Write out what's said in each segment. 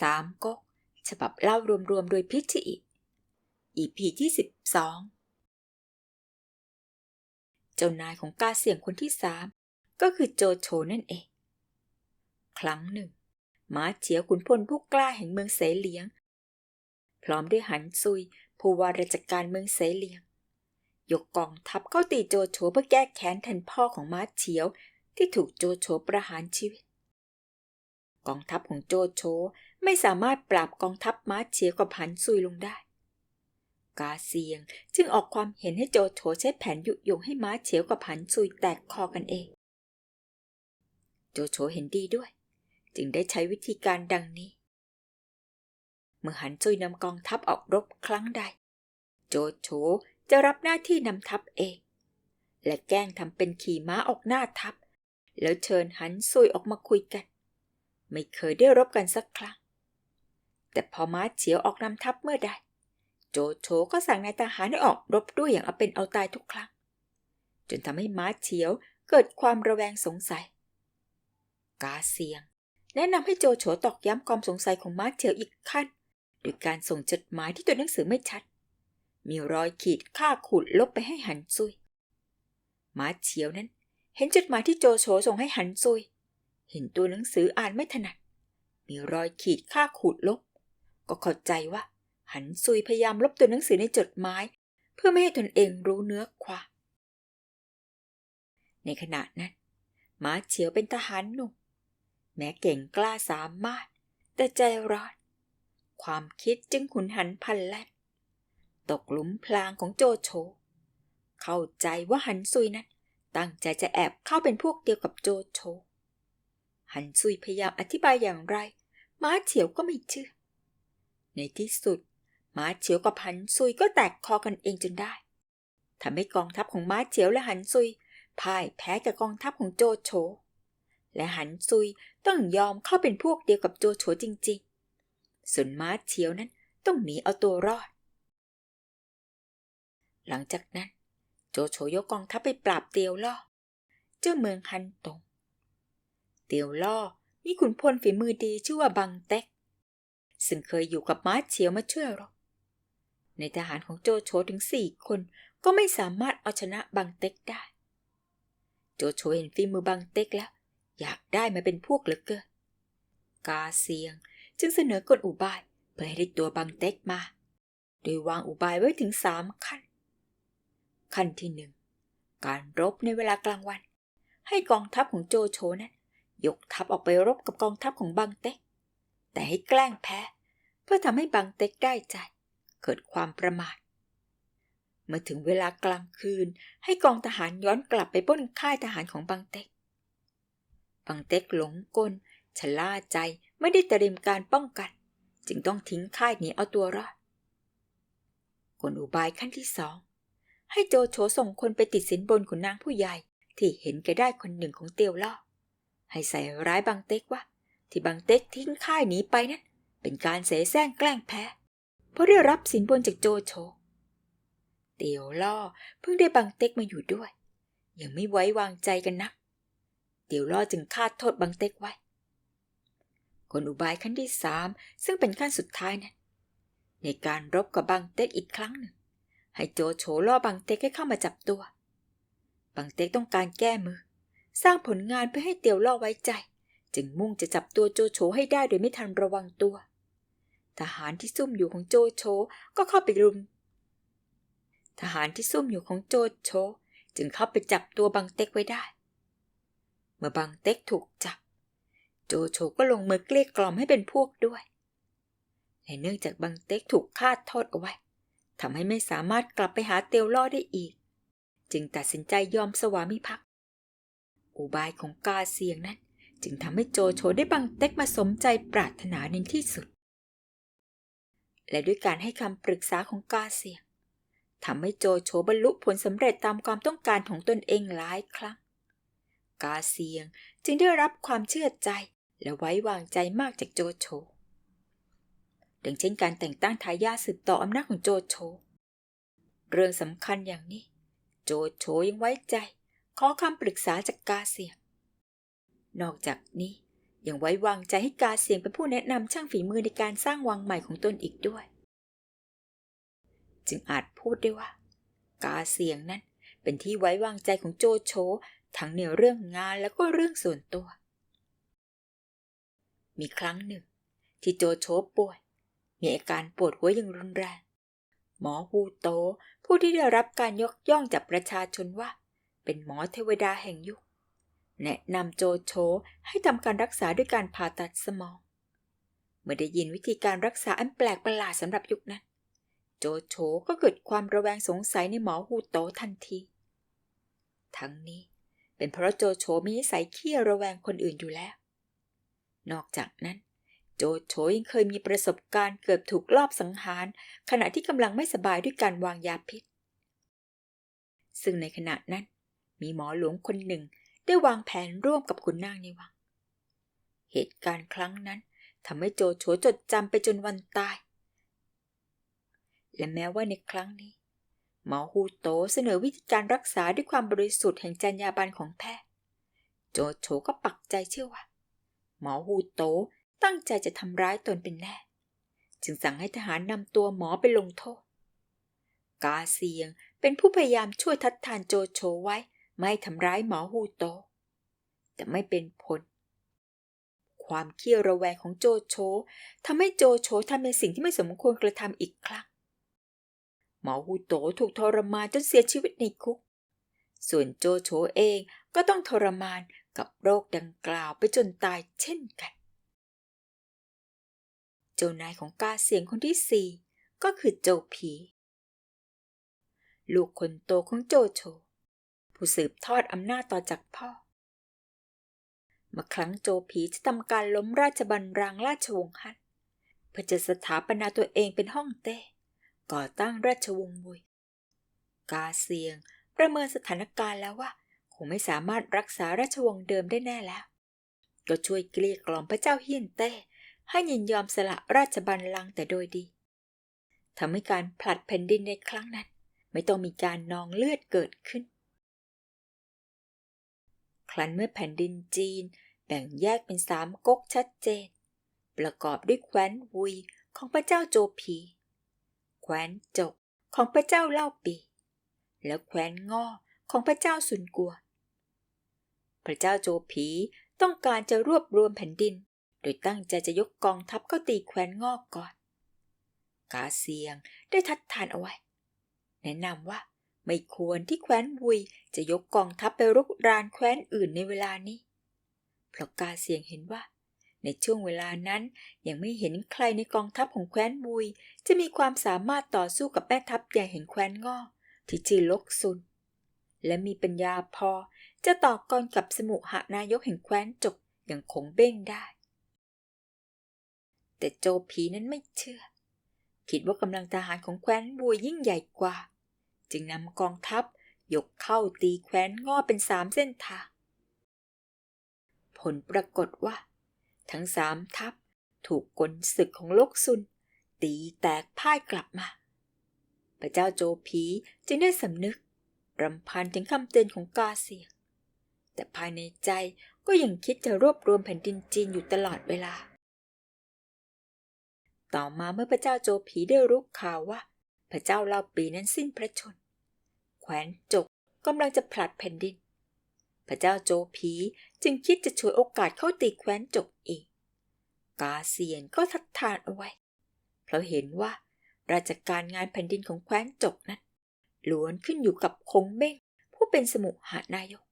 สามก๊กฉบับเล่ารวมๆ โดยพิชชีอีพีที่สิบสองเจ้านายของกาเสี่ยงคนที่สามก็คือโจโฉนั่นเอง ครั้งหนึ่งม้าเฉียวขุนพลผู้กล้าแห่งเมืองเสเหลียง พร้อมด้วยหันซุยผู้ว่าราชการเมืองเสเหลียง ยกกองทัพเข้าตีโจโฉเพื่อแก้แค้นแทนพ่อของม้าเฉียวที่ถูกโจโฉประหารชีวิต กองทัพของโจโฉ ไม่สามารถปราบกองทัพม้าเฉียวกับหันซุยลงได้ กาเซียงจึงออกความเห็นให้โจโฉใช้แผนยุยงให้ม้าเฉียวกับหันซุยแตกคอกันเอง โจโฉเห็นดีด้วย จึงได้ใช้วิธีการดังนี้ เมื่อหันซุยนำกองทัพออกรบครั้งใด โจโฉจะรับหน้าที่นำทัพเอง และแกล้งทำเป็นขี่ม้าออกหน้าทัพ แล้วเชิญหันซุยออกมาคุยกัน ไม่เคยได้รบกันสักครั้ง แต่พอม้าเฉียวออกนำทัพเมื่อใด โจโฉก็สั่งนายทหารให้ออกรบด้วยอย่างเอาเป็นเอาตายทุกครั้ง จนทำให้ม้าเฉียวเกิดความระแวงสงสัย กาเซียง แนะนำให้โจโฉตอกย้ำความสงสัยของม้าเฉียวอีกขั้นโดยการส่งจดหมายที่ตัวหนังสือไม่ชัด มีรอยขีดค่าขูดลบไปให้หันซุยม้าเฉียวนั้น เห็นจดหมายที่โจโฉส่งให้หันซุย เห็นตัวหนังสืออ่านไม่ถนัด มีรอยขีดค่าขูดลบ ก็เข้าใจว่า หันซุยพยายามลบตัวหนังสือในจดหมาย เพื่อไม่ให้ตนเองรู้เนื้อความในขณะนั้นม้าเฉียวเป็นทหารหนุ่มแม้เก่งกล้าสามารถ แต่ใจร้อนความคิดจึงขุนหันพันแล่นตกหลุมพรางของโจโฉเข้าใจว่าหันซุยนั้น ตั้งใจจะแอบเข้าเป็นพวกเดียวกับโจโฉหันซุยพยายามอธิบายอย่างไร ม้าเฉียวก็ไม่เชื่อ ในที่สุด ม้าเฉียวกับหันซุยก็แตกคอกันเองจนได้ทำให้กองทัพของม้าเฉียวและหันซุยพ่ายแพ้กับกองทัพของโจโฉ และหันซุยต้องยอมเข้าเป็นพวกเดียวกับโจโฉจริงๆ ส่วนม้าเฉียวนั้นต้องหนีเอาตัวรอด หลังจากนั้น โจโฉยกกองทัพไปปราบเตียวล่อ เจ้าเมืองฮันตง เตียวล่อมีขุนพลฝีมือดีชื่อว่าบังเต็ก ซึ่งเคยอยู่กับม้าเฉียวมาช่วยรบในทหารของโจโฉถึงสี่คนก็ไม่สามารถเอาชนะบังเต็กได้ โจโฉเห็นฝีมือบังเต็กแล้ว อยากได้มาเป็นพวกเหลือเกิน กาเซียงจึงเสนอกลอุบายเพื่อให้ได้ตัวบังเต็กมา โดยวางอุบายไว้ถึงสามขั้น ขั้นที่หนึ่งการรบในเวลากลางวัน ให้กองทัพของโจโฉนั้น ยกทัพออกไปรบกับกองทัพของบังเต็ก แต่ให้แกล้งแพ้ เพื่อทำให้บังเต็กได้ใจ เกิดความประมาทเมื่อถึงเวลากลางคืนให้กองทหารย้อนกลับไปป้นค่ายทหารของบังเต็ก บังเต็กหลงกลชะล่าใจไม่ได้เตรียมการป้องกัน จึงต้องทิ้งค่ายหนีเอาตัวรอดกลอุบายขั้นที่สอง ให้โจโฉส่งคนไปติดสินบนขุนนางผู้ใหญ่ที่เห็นแก่ได้คนหนึ่งของเตียวล่อให้ใส่ร้ายบังเต็กว่า ที่บังเต็กทิ้งค่ายหนีไปนั้นเป็นการเสแสร้งแกล้งแพ้ เพราะได้รับสินบนจากโจโฉเตียวล่อเพิ่งได้บังเต็กมาอยู่ด้วย ยังไม่ไว้วางใจกันนัก เตียวล่อจึงคาดโทษบังเต็กไว้กลอุบายขั้นที่สามซึ่งเป็นขั้นสุดท้ายนั้นในการรบกับบังเต็กอีกครั้งหนึ่ง ให้โจโฉล่อบังเต็กให้เข้ามาจับตัวบังเต็กต้องการแก้มือ สร้างผลงานเพื่อให้เตียวล่อไว้ใจ จึงมุ่งจะจับตัวโจโฉให้ได้โดยไม่ทันระวังตัว ทหารที่ซุ่มอยู่ของโจโฉก็เข้าไปรุม ทหารที่ซุ่มอยู่ของโจโฉจึงเข้าไปจับตัวบังเต็กไว้ได้ เมื่อบังเต็กถูกจับ โจโฉก็ลงมือเกลี้ยกล่อมให้เป็นพวกด้วยแต่เนื่องจากบังเต็กถูกคาโทษเอาไว้ทำให้ไม่สามารถกลับไปหาเตียวล่อได้อีก จึงตัดสินใจยอมสวามิภักดิ์อุบายของกาเซียงนั้น จึงทำให้โจโฉได้บังเต็กมาสมใจปรารถนาในที่สุด และด้วยการให้คำปรึกษาของกาเซียงทำให้โจโฉบรรลุผลสำเร็จตามความต้องการของตนเองหลายครั้ง กาเซียงจึงได้รับความเชื่อใจและไว้วางใจมากจากโจโฉดังเช่นการแต่งตั้งทายาทสืบต่ออำนาจของโจโฉ เรื่องสำคัญอย่างนี้ โจโฉยังไว้ใจ ขอคำปรึกษาจากกาเซียง นอกจากนี้ยังไว้วางใจให้กาเสียงเป็นผู้แนะนำช่างฝีมือในการสร้างวังใหม่ของตนอีกด้วย จึงอาจพูดได้ว่า กาเสียงนั้นเป็นที่ไว้วางใจของโจโฉทั้งในเรื่องงานแล้วก็เรื่องส่วนตัว มีครั้งหนึ่ง ที่โจโฉป่วย มีอาการปวดหัวอย่างรุนแรง หมอฮูโตผู้ที่ได้รับการยกย่องจากประชาชนว่า เป็นหมอเทวดาแห่งยุค แนะนำโจโฉให้ทำการรักษาด้วยการผ่าตัดสมอง เมื่อได้ยินวิธีการรักษาอันแปลกประหลาดสำหรับยุคนั้น โจโฉก็เกิดความระแวงสงสัยในหมอฮูโตทันที ทั้งนี้เป็นเพราะโจโฉมีนิสัยขี้ระแวงคนอื่นอยู่แล้ว นอกจากนั้น โจโฉยังเคยมีประสบการณ์เกือบถูกลอบสังหาร ขณะที่กำลังไม่สบายด้วยการวางยาพิษ ซึ่งในขณะนั้นมีหมอหลวงคนหนึ่ง ได้วางแผนร่วมกับคุณนางในวัง เหตุการณ์ครั้งนั้นทำให้โจโฉจดจำไปจนวันตาย และแม้ว่าในครั้งนี้ หมอฮูโตเสนอวิธีการรักษาด้วยความบริสุทธิ์แห่งจรรยาบรรณของแพทย์ โจโฉก็ปักใจเชื่อว่า หมอฮูโตตั้งใจจะทำร้ายตนเป็นแน่ จึงสั่งให้ทหารนำตัวหมอไปลงโทษ กาเซียงเป็นผู้พยายามช่วยทัดทานโจโฉไว้ ไม่ทำร้ายหมอฮูโต แต่ไม่เป็นผล ความเคี่ยวระแวงของโจโฉทำให้โจโฉทำในสิ่งที่ไม่สมควรกระทำอีกครั้ง หมอฮูโตถูกทรมานจนเสียชีวิตในคุก ส่วนโจโฉเองก็ต้องทรมานกับโรคดังกล่าวไปจนตายเช่นกัน เจ้านายของกาเสียงคนที่สี่ก็คือโจผี ลูกคนโตของโจโฉ ผู้สืบทอดอำนาจต่อจากพ่อ เมื่อครั้งโจผีจะทำการล้มราชบัลลังก์ราชวงศ์ฮั่นเพื่อจะสถาปนาตัวเองเป็นฮ่องเต้ก่อตั้งราชวงศ์วุย กาเซียงประเมินสถานการณ์แล้วว่า คงไม่สามารถรักษาราชวงศ์เดิมได้แน่แล้ว ก็ช่วยเกลี้ยกล่อมพระเจ้าเฮียนเต้ ให้ยินยอมสละราชบัลลังก์แต่โดยดีทำให้การผลัดแผ่นดินในครั้งนั้น ไม่ต้องมีการนองเลือดเกิดขึ้น รั้นเมื่อแผ่นดินจีน แบ่งแยกเป็นสามก๊กชัดเจน ประกอบด้วยแคว้นวุยของพระเจ้าโจผี แคว้นจกของพระเจ้าเล่าปี และแคว้นง่อของพระเจ้าสุนกัวพระเจ้าโจผีต้องการจะรวบรวมแผ่นดิน โดยตั้งใจจะยกกองทัพเข้าตีแคว้นงอกก่อน กาเซียงได้ทัดทานเอาไว้ แนะนำว่า ไม่ควรที่แคว้นวุยจะยกกองทัพไปรุกรานแคว้นอื่นในเวลานี้เพราะกาเซียงเห็นว่า ในช่วงเวลานั้นยังไม่เห็นใครในกองทัพของแคว้นวุย จะมีความสามารถต่อสู้กับแม่ทัพใหญ่แห่งแคว้นงอที่ชื่อลกซุน และมีปัญญาพอจะต่อกรกับสมุหานายกแห่งแคว้นจกอย่างคงเบ้งได้ แต่โจผีนั้นไม่เชื่อ คิดว่ากำลังทหารของแคว้นบัวยิ่งใหญ่กว่า จึงนำกองทัพยกเข้าตีแคว้นงอเป็นสามเส้นทาง ผลปรากฏว่า ทั้งสามทัพถูกกลศึกของลกซุน ตีแตกพ่ายกลับมา พระเจ้าโจผีจึงได้สำนึกรำพันถึงคำเตือนของกาเซียง แต่ภายในใจก็ยังคิดจะรวบรวมแผ่นดินจีนอยู่ตลอดเวลา ต่อมาเมื่อพระเจ้าโจผีได้รู้ข่าวว่า พระเจ้าเล่าปีนั้นสิ้นพระชน แขวนจกกำลังจะผลัดแผ่นดิน พระเจ้าโจผีจึงคิดจะฉวยโอกาสเข้าตีแคว้นจกอีก กาเซียนก็ทัดทานเอาไว้ เพราะเห็นว่าราชการงานแผ่นดินของแคว้นจกนั้นล้วนขึ้นอยู่กับคงเบ้งผู้เป็นสมุหานายก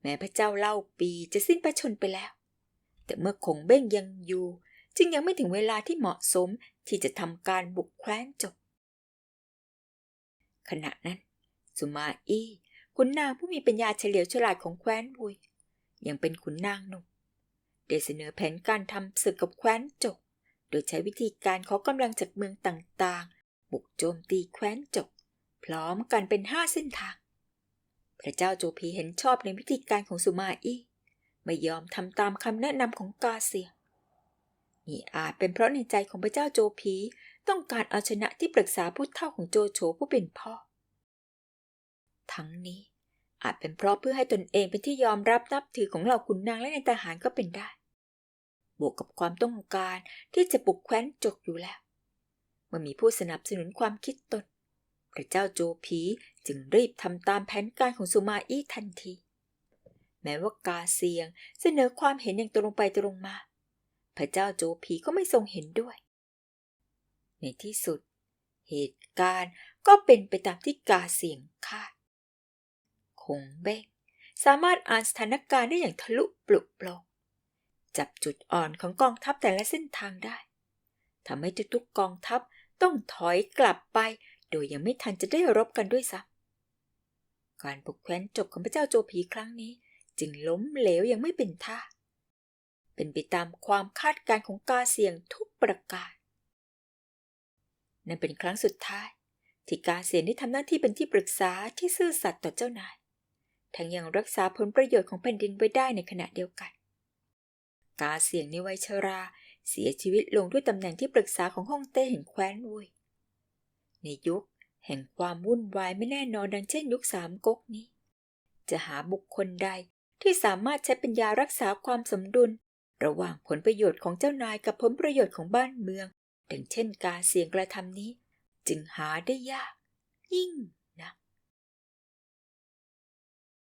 แม้พระเจ้าเล่าปีจะสิ้นพระชนไปแล้ว แต่เมื่อคงเบ้งยังอยู่ จึงยังไม่ถึงเวลาที่เหมาะสมที่จะทำการบุกแคว้นจก ขณะนั้น สุมาอี้ขุนนางผู้มีปัญญาเฉลียวฉลาดของแคว้นบุย ยังเป็นขุนนางหนุ่มได้เสนอแผนการทำศึกกับแคว้นจก โดยใช้วิธีการขอกำลังจากเมืองต่างๆ บุกโจมตีแคว้นจก พร้อมกันเป็นห้าเส้นทาง พระเจ้าโจพีเห็นชอบในวิธีการของสุมาอี้ไม่ยอมทำตามคำแนะนำของกาเซีย นี่อาจเป็นเพราะในใจของพระเจ้าโจพีต้องการเอาชนะที่ปรึกษาผู้เฒ่าของโจโฉผู้เป็นพ่อ ทั้งนี้อาจเป็นเพราะเพื่อให้ตนเองเป็นที่ยอมรับนับถือของเหล่าขุนนางและในทหารก็เป็นได้ บวกกับความต้องการที่จะปลุกแคว้นจกอยู่แล้ว เมื่อมีผู้สนับสนุนความคิดตน พระเจ้าโจผีจึงรีบทำตามแผนการของสุมาอี้ทันที แม้ว่ากาเซียงเสนอความเห็นอย่างตรงไปตรงมา พระเจ้าโจผีก็ไม่ทรงเห็นด้วย ในที่สุด เหตุการณ์ก็เป็นไปตามที่กาเซียงคาด คงเบ้งสามารถอ่านสถานการณ์ได้อย่างทะลุปลุกปลงจับจุดอ่อนของกองทัพแต่ละเส้นทางได้ทำให้ทุกๆกองทัพต้องถอยกลับไป โดยยังไม่ทันจะได้รบกันด้วยซ้ำการปลุกแคว้นจบของพระเจ้าโจผีครั้งนี้ จึงล้มเหลวยังไม่เป็นท่า เป็นไปตามความคาดการ์ของกาเซียงทุกประการ นั่นเป็นครั้งสุดท้าย ที่กาเซียนได้ทำหน้าที่เป็นที่ปรึกษาที่ซื่อสัตย์ต่อเจ้านาย ทั้งยังรักษาผลประโยชน์ของแผ่นดินไว้ได้ในขณะเดียวกัน กาเซียงในวัยชราเสียชีวิตลงด้วยตำแหน่งที่ปรึกษาของฮ่องเต้แห่งแคว้นวุยในยุคแห่งความวุ่นวายไม่แน่นอนดังเช่นยุคสามก๊กนี้ จะหาบุคคลใดที่สามารถใช้ปัญญารักษาความสมดุล ระหว่างผลประโยชน์ของเจ้านายกับผลประโยชน์ของบ้านเมืองดังเช่นการเสี่ยงกระทำนี้ จึงหาได้ยาก ยิ่ง